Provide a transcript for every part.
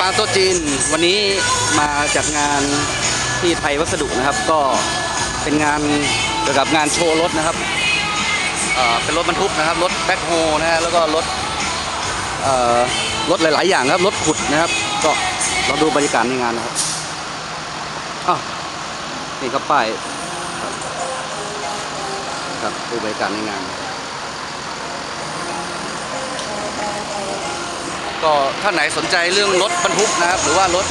ปางโต๊ะจีนวันนี้มาจัดงานที่ไทยวัสดุนะครับ ก็เป็นงานเกี่ยวกับงานโชว์รถนะครับเป็นรถบรรทุกนะครับรถแบ็คโฮนะฮะแล้วก็รถรถหลาย ๆ อย่างครับรถขุดนะครับ ก็เราดูบรรยากาศในงานนะครับอ้าวนี่ครับป้ายครับครับดูบรรยากาศในงาน ก็ถ้าไหนสนใจเรื่องรถบรรทุกนะครับ หรือว่ารถ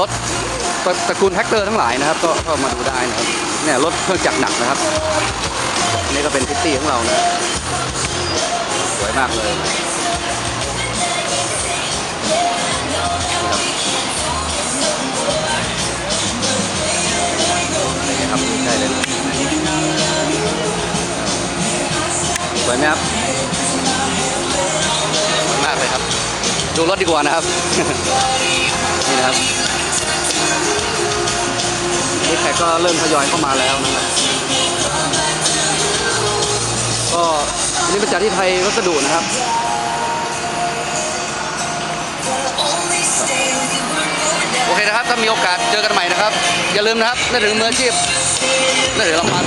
รถตระตระกูลแท็กเตอร์ทั้งหลายนะครับ ก็ก็มาดูได้นะครับเนี่ยรถเครื่องจักรหนักนะครับนี่ก็เป็นพิตตี้ของเรานะสวยมากเลยนี่ครับนี่เลยสวยไหมครับากเลยครับ ดูรถดีกว่านะครับ นี่นะครับนี่แขกก็เริ่มทยอยเข้ามาแล้วนะครับก็วันนี้เป็นจากที่ไทยวัสดุนะครับโอเคนะครับ ถ้ามีโอกาสเจอกันใหม่นะครับ อย่าลืมนะครับนึกถึงมืออาชีพนึกถึงลำพาน